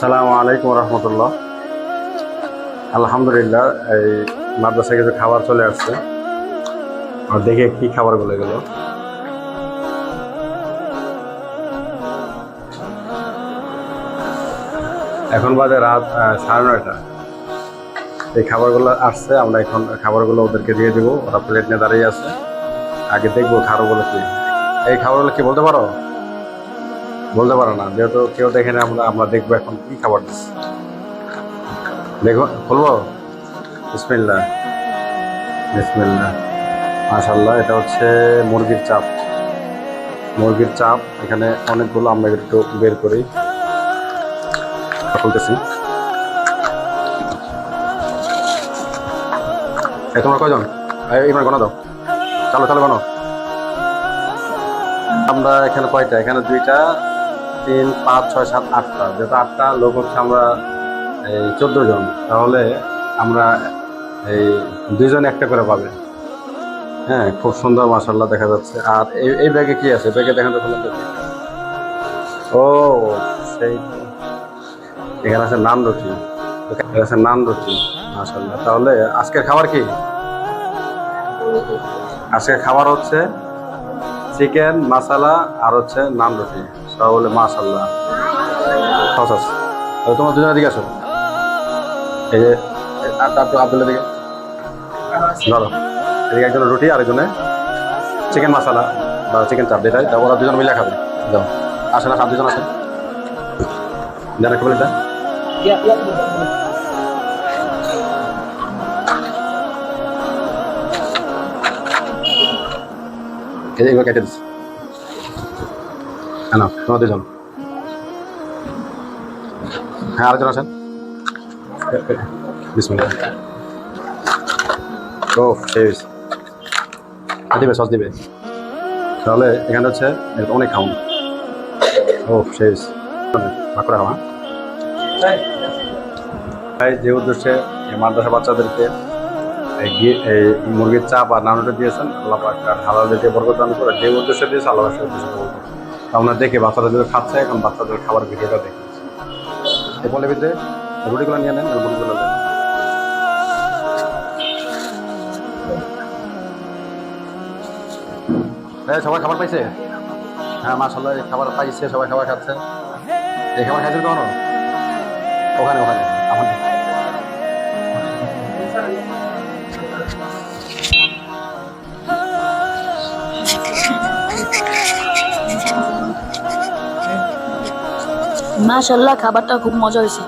সালামু আলাইকুম রহমতুল্লাহ। আলহামদুলিল্লাহ, এই মাদ্রাসায় কিছু খাবার চলে আসছে। আর দেখে কি খাবার বলে গেল এখন বাজে রাত সাড়ে নয়টা। এই খাবারগুলো আসছে, আমরা এখন খাবারগুলো ওদেরকে দিয়ে দেবো। ওরা প্লেট নিয়ে দাঁড়িয়ে আছে। আগে দেখব খাবারগুলো কি। এই খাবারগুলো কি বলতে পারো? বলতে পারো না, যেহেতু কেউ দেখে না, আমরা আমরা দেখব এখন কি খাবার দিচ্ছে। দেখো, খুলবো? বিসমিল্লা বিসমিল্লা মাশাল্লাহ এটা হচ্ছে মুরগির চাপ। মুরগির চাপ, এখানে অনেকগুলো আমরা একটু বের করি। খুলতেছি। তোমার এই এবার গণা দাও। চালো চালো গণো আমরা এখানে কয়টা? এখানে দুইটা, তিন, পাঁচ, ছয়, সাত, আটটা। যেহেতু আটটা, লোক হচ্ছে আমরা, এই চোদ্দ জন। তাহলে আমরা এই দুইজন একটা করে পাবে। হ্যাঁ খুব সুন্দর মাসাল্লাহ দেখা যাচ্ছে। আর এই এই ব্যাগে কি আছে? ব্যাগে দেখেন তো খুলে। ও, সেই এখানে আছে নান রুটি। এখানে আছে নান রুটি মাসাল্লাহ তাহলে আজকের খাবার কি? আজকের খাবার হচ্ছে চিকেন, মাসালা আর হচ্ছে নান রুটি। সব বলে মাসাল্লাহ তোমার দুজনের দিকে আসো। এই যে আটটা আব্দুলের দিকে। ধরো। এদিকে একজনের রুটি আর একজনে চিকেন মশালা বা চিকেন চাপ, যেটাই। তা ওরা দুজন মিলে খাবে। যাও। আসে না সাত দুজন আসে জানা কি বলে এগুলো কেটে দিচ্ছি। হ্যাঁ না তোমার দুজন হ্যাঁ আরেকজন আছেন বিসমিল্লাহ ও দিবে, সস দিবে। তাহলে এখানে হচ্ছে অনেক খাউন ও, সেই। ভাগ করে খাওয়া তাই যে উদ্দেশ্যে মাদ্রাসা বাচ্চাদেরকে মুরগির চাপ আর নানুটা দিয়েছেন, আল্লাহ হালাল দিয়ে বরকত দান করে যে উদ্দেশ্যে দিয়েছে আল্লাহ আমরা দেখে বাচ্চারা যদি খাচ্ছে, এখন বাচ্চাদের খাবার ভিডিওটা দেখি বলে ভিতরে রুটিগুলো নিয়ে নেন মুরগিগুলো নেন হ্যাঁ সবাই খাবার পাইছে? হ্যাঁ মাসাল্লাহ খাবার পাইছে, সবাই খাবার খাচ্ছে। এই খাবার খাইছেন কখনো? ওখানে ওখানে আমার মাশাল্লাহ খাবারটা খুব মজা হয়েছে।